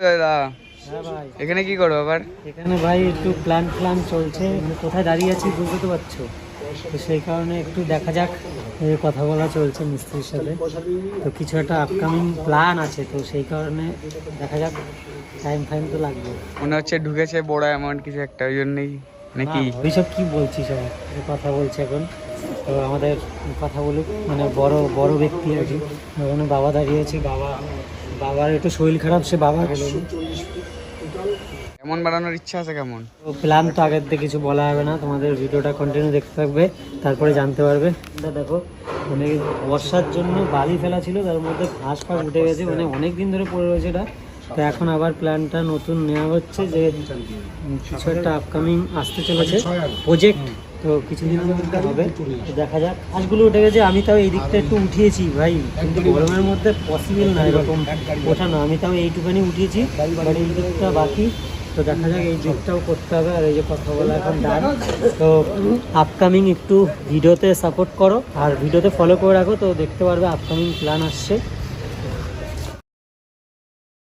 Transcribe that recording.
দাদা হ্যাঁ এখানে কি করব আবার? এখানে ভাই একটু প্ল্যান প্ল্যান চলছে। কোথায় দাঁড়িয়ে আছি বুঝতে তো পারছ? তো সেই কারণে একটু দেখা যাক কথা বলা চলছে মিস্ত্রির সাথে। তো কিছু একটা আপকামিং প্ল্যান আছে তো সেই কারণে দেখা যাক টাইম ফাইম তো লাগবে। মনে হচ্ছে ঢুকেছে বড় অ্যামাউন্ট কিছু একটা ওই জন্যই। নাকি? ওইসব কি বলছিস কথা বলছে এখন। তো আমাদের কথা বলুক মানে বড় বড় ব্যক্তি আর কি। ওখানে বাবা দাঁড়িয়ে আছে বাবা বাবার একটু শরীর খারাপ সে বাবা গেল কেমন বানানোর ইচ্ছা আছে কেমন? তো প্ল্যান তো আগের থেকে কিছু বলা হবে না তোমাদের ভিডিওটা কন্টিনিউ দেখতে থাকবে তারপরে জানতে পারবে। এটা দেখো মানে বর্ষার জন্য বালি ফেলা ছিল তার মধ্যে ঘাস ফাঁস উঠে গেছে মানে অনেক দিন ধরে পড়ে রয়েছে এটা। তো এখন আবার প্ল্যানটা নতুন নেওয়া হচ্ছে যে কিছু একটা আপকামিং আসতে চলেছে। প্রজেক্ট তো কিছুদিনের মধ্যে হবে দেখা যাক। ঘাসগুলো উঠে গেছে, আমি তাও এই দিকটা একটু উঠিয়েছি, ভাই। কিন্তু গরমের মধ্যে পসিবল না, এরকম ওঠানো আমি তাও এইটুখানি উঠিয়েছি এই দিকটা বাকি। তো দেখা যাক, এই দিকটাও করতে হবে, আর এই যে কথা বলা এখন ডান। তো আপকামিং একটু ভিডিওতে সাপোর্ট করো, আর ভিডিওতে ফলো করে রাখো, তো দেখতে পারবে আপকামিং প্ল্যান আসছে।